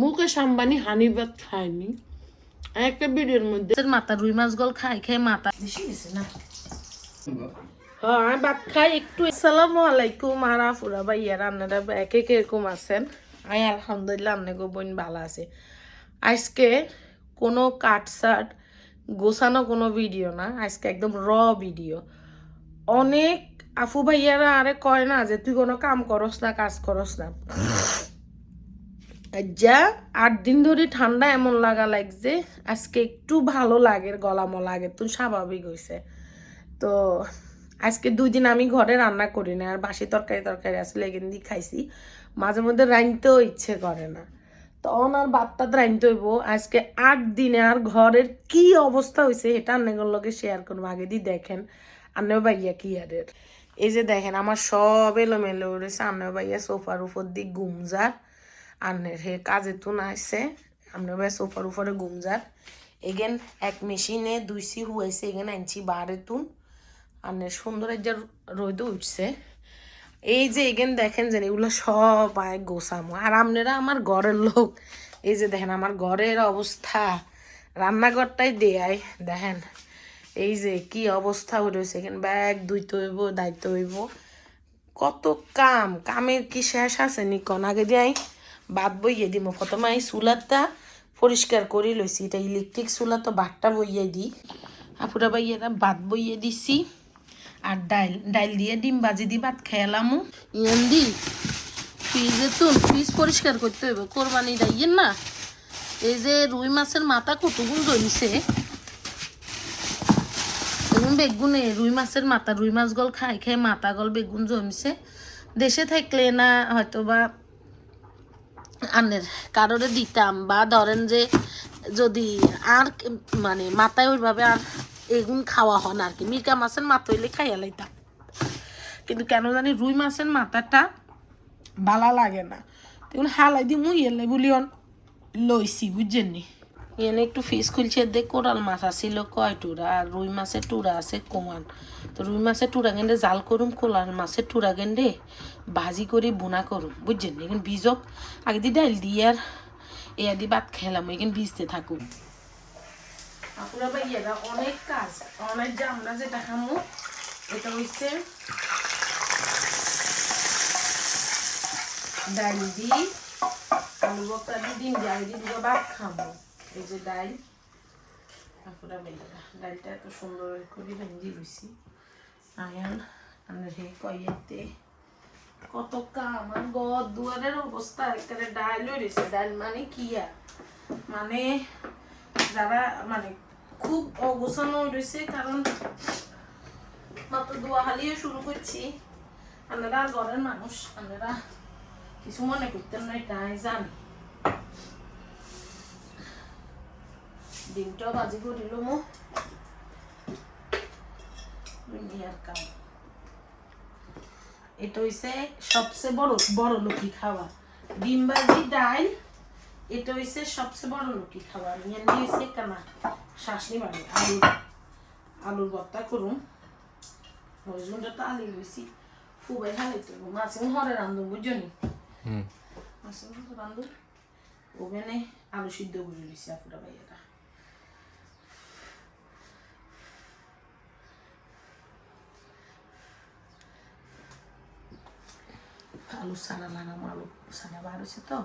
মুকেশ আম্বানি হানি ভাত খায়নি। একটা ভিডিওর মধ্যে মাথা রুই মাছ গল খাই খাই মাথা। না হ্যাঁ ভাত খাই একটু। আসসালামু আলাইকুম আর আফুরা ভাইয়ার আপনারা একে কীরকম আছেন? আমি আলহামদুলিল্লাহ আপনাকে বোন ভালো আছে। আজকে কোনো কাটসাট গোছানো কোনো ভিডিও না আজকে একদম র ভিডিও। অনেক আফু ভাইয়ারা আরে কয় না যে তুই কোনো কাম করস না কাজ করস না। যা আট দিন ধরে ঠান্ডা এমন লাগা লাগছে, আজকে একটু ভালো লাগে গলা মলা আগে তো স্বাভাবিক হয়েছে তো আজকে দুই দিন আমি ঘরে রান্না করি না আর বাসি তরকারি তরকারি আসলে এখান দিয়ে খাইছি। মাঝে মধ্যে রাঁধতেও ইচ্ছে করে না। তখন আর বাচ্চা রাঁধতে হইব, আজকে আট দিনে আর ঘরের কি অবস্থা হয়েছে এটা আন্নেগুলোর লগে শেয়ার করব, আগে দিয়ে দেখেন আন্নে ভাইয়া কি আরের এই যে দেখেন, আমার সব এলোমেলো রয়েছে আন্নে ভাইয়া সোফার উপর দিয়ে গুমজার আন্নের হে কাজে তুন আসছে আন্নে ভাইয়া সোফার উপরে গুমজার এগেন এক মেশিনে দুইসি হুয়াইছে, এগেন আনছি বারে তুন। আন্নের সুন্দর একটা রোদ উঠছে। এই যে এগেন দেখেন যে এগুলো সব আয় গোসামো আর আপনারা আমার ঘরের লোক। এই যে দেখেন আমার ঘরের অবস্থা। রান্নাঘরটাই দেয় দেখেন। এই যে কি অবস্থা হয়ে রয়েছে। এখানে ব্যাগ ধুইতে হইব দায়িত্ব হইব। কত কাম। কামের কি শেষ আছে নিকন আগে যাই। বাদ বইয়ে দিব প্রথমে এই চুলাটা পরিষ্কার করে লইছি। এটা ইলেকট্রিক চুলা, তো বাটটা বইয়ে দিই আপুরা বাইয়েরা ভাত বইয়ে দিছি। আর ডাইল ডাইল দিয়ে ডিম বাজি দিয়ে ভাত খেয়ালামু ইয়ান দি, ফ্রিজে তো ফ্রিজ পরিষ্কার করতে হইব। কোরবানি ডাইয়েন না? এই যে রুই মাছের মাথা কতগুলো রইছে বেগুনে, রুই মাছের মাথা, রুই মাছ গল খাই খাই মাথা গল বেগুন জমিছে। দেশে থাকলে না হয়তো বা আনের কারোরে দিতাম বা ধরেন যে যদি আর মানে মাথায় ওইভাবে আর এগুন খাওয়া হন আর কি। মিরকা মাছের মাথা হইলে খাইয়া লাইতাম। কিন্তু কেন জানি রুই মাছের মাথাটা ভালা লাগে না। তখন হালাই দি মুই এলে বলি লইছি, বুঝছেন নি? এনে একটু ফিস খুলছে দেখ কোরাল মাছ আসছিল কয় টুরা আর রুই মাছের টুরা আছে কমান। তো রুই মাছের টুরা গেন্ডে জাল করুম কোলার মাছের টুরা গেন্ডে ভাজি করে বোনা করুম বুঝছেন এখন বীজক আগে দি ডাইল দিয়ে আর এ দি ভাত খেলাম এখানে ভিজতে থাকুক আপুরা ভাইয়ারা অনেক কাজ, অনেক যে আমরা যেটা খামো, এটা হচ্ছে ডাল দি, আলু বক্তা দি, ডিম দিয়ে আগে দিয়ে ভাত খাব এই যে ডাল আপুরা ভাইয়ারা ডালটা এত সুন্দর করে ভেঙে রয়েছি আয়ান আমরা হে কয়েতে কত কাম গদ দুয়ারের অবস্থা, একেবারে ডাল রয়েছে। ডাল মানে কি আর? মানে যারা মানে খুব অগোছানো রয়েছে, কারণ মাত্র দোয়া হালিয়ে শুরু করছি। আপনারা ঘরের মানুষ আপনারা কিছু মনে করতেন না এটা জানি। ডিমটাও বাজি করিল মো। দুনিয়ার কাম। এটা হইছে সবচেয়ে বড় বড় লোকি খাওয়া। ডিম ভাজি ডাল এটা হইছে সবচেয়ে বড় লোকি খাওয়া। নিয়ে নিয়েছে কেনা শাসনি বাড়ি আলু আলুর ভর্তা করুন মজুনটা তো আলু বেশি খুবই ভালো তো মাছ হরে রান্ধুন বুঝছ নি? মাছ রান্ধুন ওখানে আলু সিদ্ধ করে দিছি আপুরা ভাইয়েরা। আলু সারা লাগাম আলু সারা বার হয়েছে তো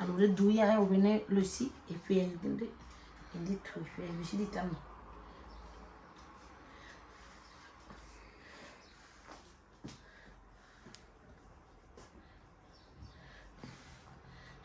আলুরে দুই আয় ওভেনে লইছি এই পেঁয়াজ দিলে এদি থই পেঁয়াজ বেশি দিতাম না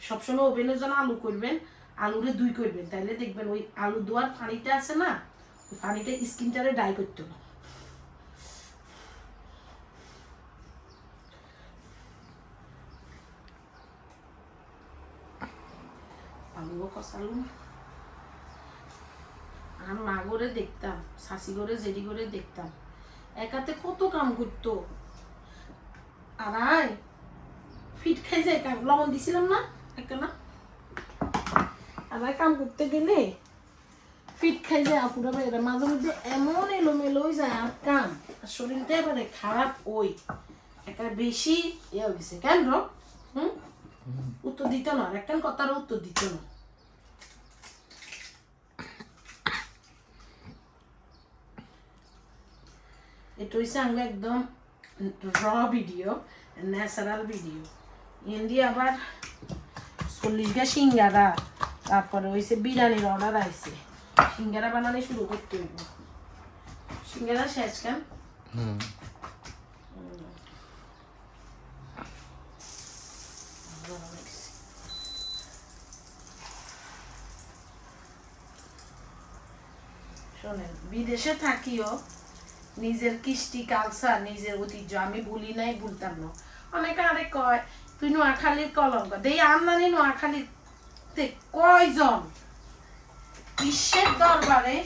সবসময় ওভেনে যেন আলু করবেন আলুরে দুই করবেন তাইলে দেখবেন ওই আলু দোয়ার পানিটা আছে না পানিটা স্কিনটারে ড্রাই করতে হবে আর মা করে দেখতাম শাশি করে জেডি করে দেখতাম। একাতে কত কাম করতো। আর আয় ফিট খাই যায় কাম লবণ দিছিলাম না একটা না। আর কাম করতে গেলে ফিট খাই যায় আপুরা ভাইয়েরা মাঝে মধ্যে এমন এলোমেলো হয়ে যায় আর কাম। আর শরীরটা এবারে খারাপ ওই। একটা বেশি ইয়ে হয়ে গেছে। কেন হুম? উত্তর দিত না আর একখান কথার উত্তর দিত না। এটা হচ্ছে আমরা একদম র ভিডিও ন্যাচারাল ভিডিও এন্দি আবার চল্লিশটা সিঙ্গারা তারপরে হয়েছে বিরিয়ানির অর্ডার আইছে সিঙ্গারা বানানো শুরু করতে হইব সিঙ্গারা শেষ কেন শোনেন বিদেশে থাকিও নিজের কৃষ্টি কালচার নিজের ঐতিহ্য। আমি ভুলি নাই, ভুলতাম না। অনেকে আরে কয়, তুই নোয়াখালীর কলঙ্ক। দেই আমদানি নোয়াখালীতে কয়জন? বিশ্বের দরবারে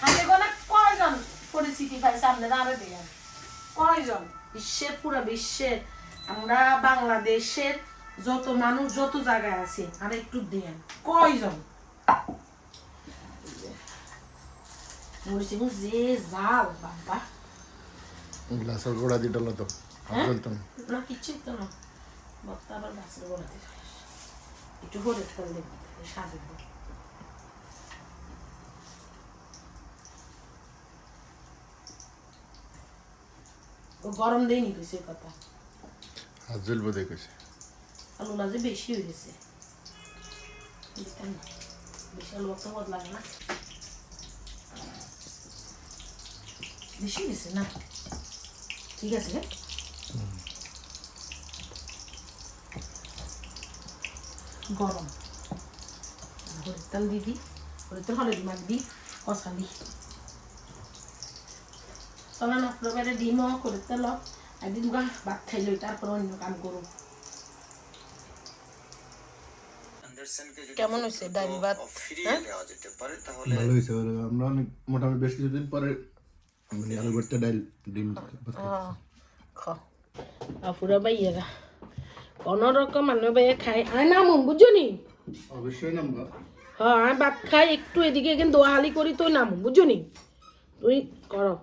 হাতে গোনা কয়জন পরিচিতি পাইছে? আপনারা আরও দেন কয়জন? বিশ্বের, পুরো বিশ্বের। আমরা বাংলাদেশের যত মানুষ, যত জায়গায় আছে, আর একটু দেন কয়জন? মরিচিং যে জাল বাবা গ্লাসের গোড়া দিয়ে ডলো তো? বলতাম না কিচ্ছু তো না বক্তা আবার গাছের গোড়া দিয়ে একটু ও গরম দেয়নি সে কথা হাত জ্বলবো দেখেছি আলু লাজে বেশি হয়ে গেছে বেশি আলু লাগে না বেশি গেছে না ঠিক আছে গরম হলুদ তেল দিয়ে হলুদ তেল হলুদ মাছ দিই কষা দিই চলেন আপনার বাইরে ডিমও হলুদ তেল একদিন গা ভাত তারপর অন্য কাম করুন কেমন হয়েছে ডাইল ভাত? ভালো হয়েছে আমরা অনেক মোটামুটি বেশ কিছুদিন পরে মানে আলু ভর্তা ডাল ডিম। আফুরা বাইয়েরা কোন রকম মানুষ বাইয়ে খাই আয় অবশ্যই হ্যাঁ আমি ভাত খাই একটু এদিকে এখানে দোয়াহালি করি তো নাম বুঝছ নি তুই করো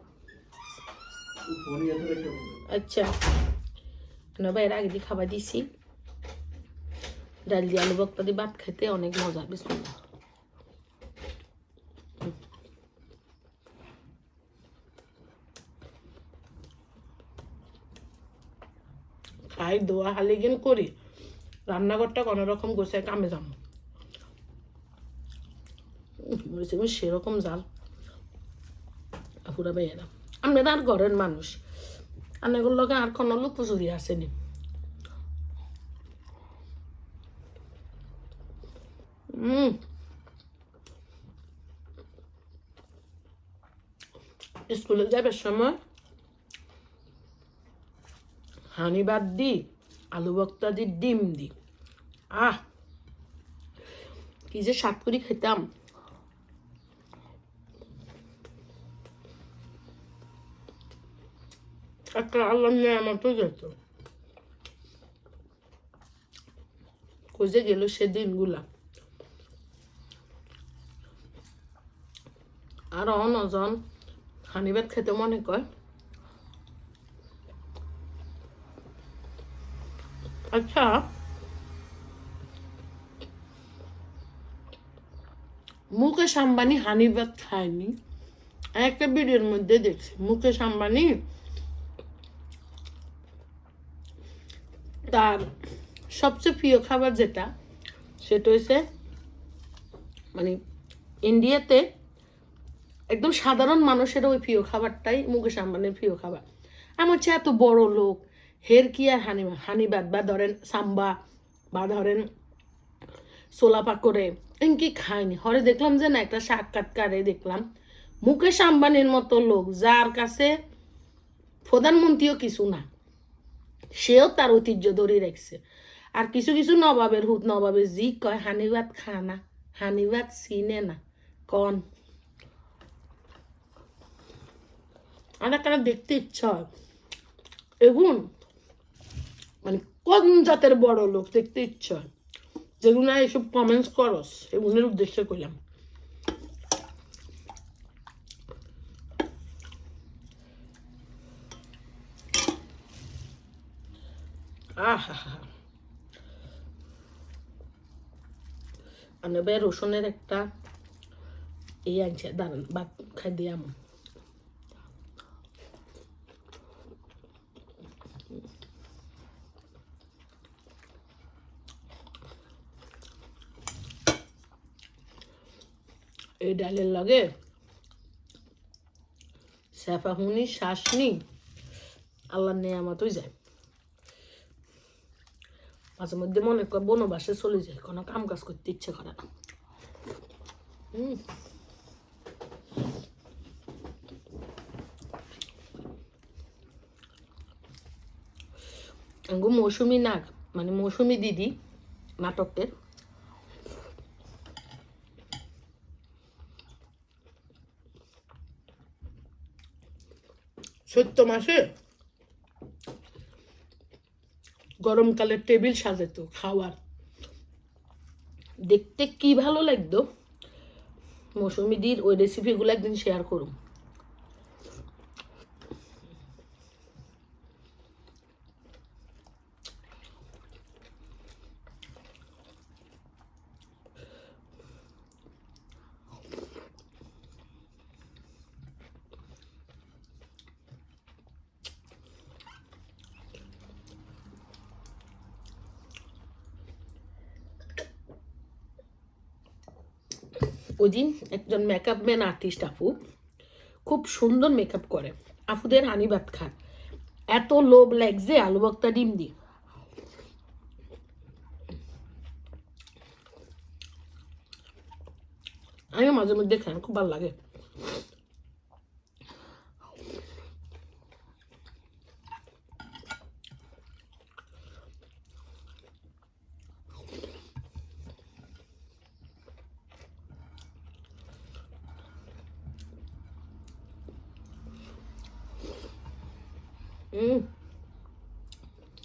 আচ্ছা না বাইরে আগে দিয়ে খাবার দিছি ডাল দিয়ে আলু বক্তা দিয়ে ভাত খেতে অনেক মজা বিসমুল্লাহ খাই দোয়া হালি গেন করি, রান্নাঘরটা কোনো রকম গোছায় কামে যাম। বলেছি সেরকম জাল পুরা বেয়েরা আমরা আর ঘরের মানুষ। আনাগুলো লগে আর কোনো লোক পুজুরি আসেনি হুম স্কুলে যাবার সময় হানি বাদ দি, আলু বক্তা দি, ডিম দি। আহ! কি যে স্বাদ করে খেতাম। একটা আল্লাহ নিয়ামতও যেত। খুঁজে গেল সে দিনগুলা। আর অনজন হানিবাদ খেতে মনে কয়? আচ্ছা। মুকেশ আম্বানি হানিবাদ খায়নি। একটা ভিডিওর মধ্যে দেখছি। মুকেশ আম্বানি তার সবচেয়ে প্রিয় খাবার যেটা, সেটা হচ্ছে মানে ইন্ডিয়াতে একদম সাধারণ মানুষের ওই প্রিয় খাবারটাই মুকেশ আম্বানির প্রিয় খাবার। আমার হচ্ছে এত বড় লোক হের কি আর হানি হানিবাদ বা ধরেন সাম্বা, বা ধরেন সোলা পাকড়ে এমনকি খায়নি হরে দেখলাম যে না, একটা সাক্ষাৎকারে দেখলাম। মুকেশ আম্বানির মতো লোক, যার কাছে প্রধানমন্ত্রীও কিছু না, সেও তার ঐতিহ্য ধরে রাখছে। আর কিছু কিছু নবাবের হুত, নবাবের জি কয় হানিবাদ খানা হানিবাদ চিনে না, কন। আমার কেন দেখতে ইচ্ছা হয় এগুন মানে কোন জাতের বড় লোক দেখতে ইচ্ছা যেগুলো এসব কমেন্টস করস এগুলোর উদ্দেশ্যে করলাম আনবে রসুনের একটা এই আনছে দাঁড়ান ভাত খাই দিয়াম এই ডালের লগে স্যাফা হুনি শ্বাসনি আল্লাহ নেয়ামতই যায়। মাঝে মধ্যে মনে কর বনবাসে চলে যায়, কোনো কাম কাজ করতে ইচ্ছে করে না। হুম। মৌসুমি নাগ মানে মৌসুমি দিদি, নাটকের। চৈত্র মাসে গরমকালের টেবিল সাজাতো, খাওয়ার। দেখতে কি ভালো লাগতো? মৌসুমিদির ওই রেসিপিগুলো একদিন শেয়ার করুন। ওই একজন মেকআপ ম্যান আর্টিস্ট আপু, খুব সুন্দর মেকআপ করে। আফুদের হানি ভাত খান। এত লোভ লাগছে আলু বক্তা ডিম দি আমি মাঝে মধ্যে খাই, খুব ভালো লাগে। হুম,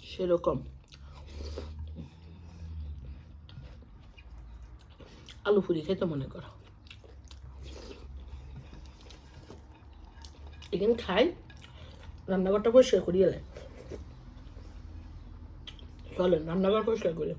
সেরকম। আলু পুরি খেতে মনে করো। এখানে খাই, রান্নাঘরটা পরিষ্কার করিয়ে এলেন চলেন, রান্নাঘর পরিষ্কার করি।